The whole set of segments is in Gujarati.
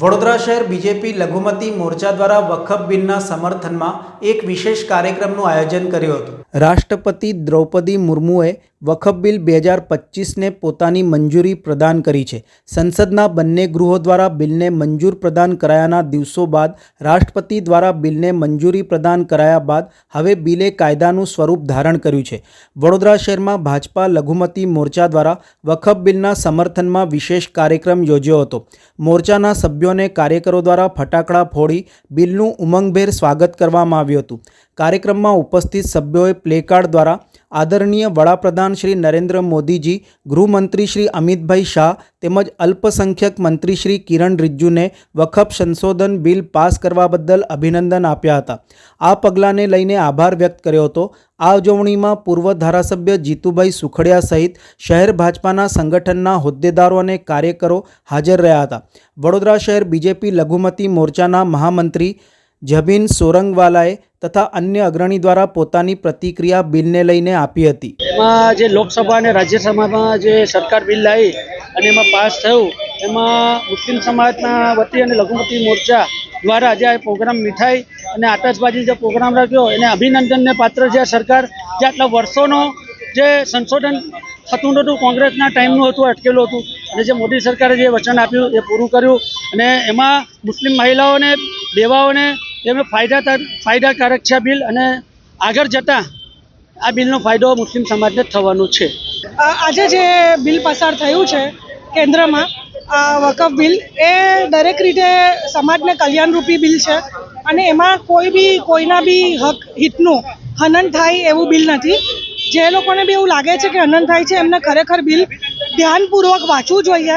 વડોદરા શહેર બીજેપી લઘુમતી મોરચા દ્વારા વખફ બિલના સમર્થનમાં એક વિશેષ કાર્યક્રમનું આયોજન કર્યું હતું. રાષ્ટ્રપતિ દ્રૌપદી મુર્મુએ વખફ બિલ બે હજાર પચીસને પોતાની મંજૂરી પ્રદાન કરી છે. સંસદના બંને ગૃહો દ્વારા બિલને મંજૂર પ્રદાન કરાયાના દિવસો બાદ, રાષ્ટ્રપતિ દ્વારા બિલને મંજૂરી પ્રદાન કરાયા બાદ હવે બિલે કાયદાનું સ્વરૂપ ધારણ કર્યું છે. વડોદરા શહેરમાં ભાજપા લઘુમતી મોરચા દ્વારા વખફ બિલના સમર્થનમાં વિશેષ કાર્યક્રમ યોજ્યો હતો. મોરચાના સભ્યોને કાર્યકરો દ્વારા ફટાકડા ફોડી બિલનું ઉમંગભેર સ્વાગત કરવામાં આવ્યું હતું. કાર્યક્રમમાં ઉપસ્થિત સભ્યોએ પ્લેકાર્ડ દ્વારા આદરણીય વડાપ્રધાન શ્રી નરેન્દ્ર મોદીજી, ગૃહમંત્રી શ્રી અમિતભાઈ શાહ તેમજ અલ્પસંખ્યક મંત્રી શ્રી કિરણ રિજ્જુને વખફ સંશોધન બિલ પાસ કરવા બદલ અભિનંદન આપ્યા હતા. આ પગલાંને લઈને આભાર વ્યક્ત કર્યો હતો. આ ઉજવણીમાં પૂર્વ ધારાસભ્ય જીતુભાઈ સુખડિયા સહિત શહેર ભાજપાના સંગઠનના હોદ્દેદારો અને કાર્યકરો હાજર રહ્યા હતા. વડોદરા શહેર બીજેપી લઘુમતી મોરચાના મહામંત્રી જબીન સોરંગવાલાએ તથા અન્ય અગ્રણી દ્વારા પોતાની પ્રતિક્રિયા બિલને લઈને આપી હતી. એમાં જે લોકસભા અને રાજ્યસભામાં જે સરકાર બિલ લાવી અને એમાં પાસ થયું, એમાં મુસ્લિમ સમાજના વતી અને લઘુમતી મોરચા દ્વારા જે આ પ્રોગ્રામ મીઠાઈ અને આતશબાજી જે પ્રોગ્રામ રાખ્યો, એને અભિનંદનને પાત્ર છે સરકાર, જે આટલા વર્ષોનો જે સંશોધન થતું નહોતું, કોંગ્રેસના ટાઈમનું હતું, અટકેલું હતું, અને જે મોદી સરકારે જે વચન આપ્યું એ પૂરું કર્યું, અને એમાં મુસ્લિમ મહિલાઓને, બેવાઓને એમને ફાયદા ફાયદાકારક છે આ બિલ અને આગળ જતાં આ બિલનો ફાયદો મુસ્લિમ સમાજને થવાનો છે. આજે જે બિલ પસાર થયું છે કેન્દ્રમાં વકફ બિલ, એ દરેક રીતે સમાજને કલ્યાણરૂપી બિલ છે અને એમાં કોઈ બી, કોઈના બી હક, હિતનું હનન થાય એવું બિલ નથી. જે લોકોને બી એવું લાગે છે કે હનન થાય છે, એમને ખરેખર બિલ ધ્યાનપૂર્વક વાંચવું જોઈએ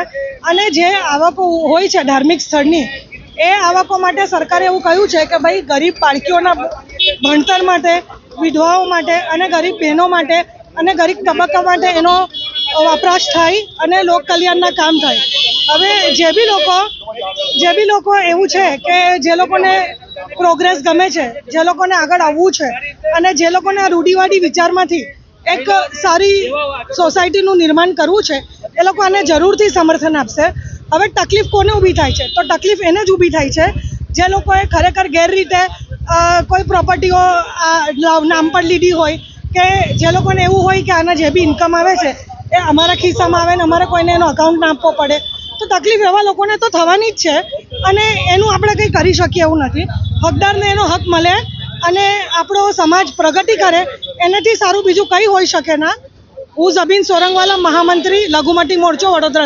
અને જે આવકો હોય છે ધાર્મિક સ્થળની એ આવકો માટે સરકારે એવું કહ્યું છે કે ભાઈ ગરીબ બાળકીઓના ભણતર માટે, વિધવાઓ માટે અને ગરીબ બહેનો માટે અને ગરીબ તબક્કા માટે એનો વપરાશ થાય અને લોક કલ્યાણના કામ થાય. હવે જે બી લોકો, જે બી લોકો એવું છે કે જે લોકોને પ્રોગ્રેસ ગમે છે, જે લોકોને આગળ આવવું છે અને જે લોકોને આ રૂઢિવાદી વિચારમાંથી એક સારી સોસાયટીનું નિર્માણ કરવું છે, એ લોકો આને જરૂરથી સમર્થન આપશે. હવે તકલીફ કોને ઊભી થાય છે? તો તકલીફ એને જ ઊભી થાય છે. જે લોકોએ ખરેખર ગેરરીતે રીતે કોઈ પ્રોપર્ટીઓ નામ પર લીધી હોય કે જે લોકોને એવું હોય કે આના જે બી ઇન્કમ આવે છે, એ અમારા ખિસ્સામાં આવે ને અમારે કોઈને એનો અકાઉન્ટ ના આપવો પડે. તો તકલીફ એવા લોકોને તો થવાની જ છે અને એનું આપણે કંઈ કરી શકીએ એવું નથી. હકદારને એનો હક મળે અને આપણો સમાજ પ્રગતિ કરે, એનાથી સારું બીજું કંઈ હોઈ શકે ના. હું જબીન સોરંગવાલા, મહામંત્રી, લઘુમતી મોરચો, વડોદરા.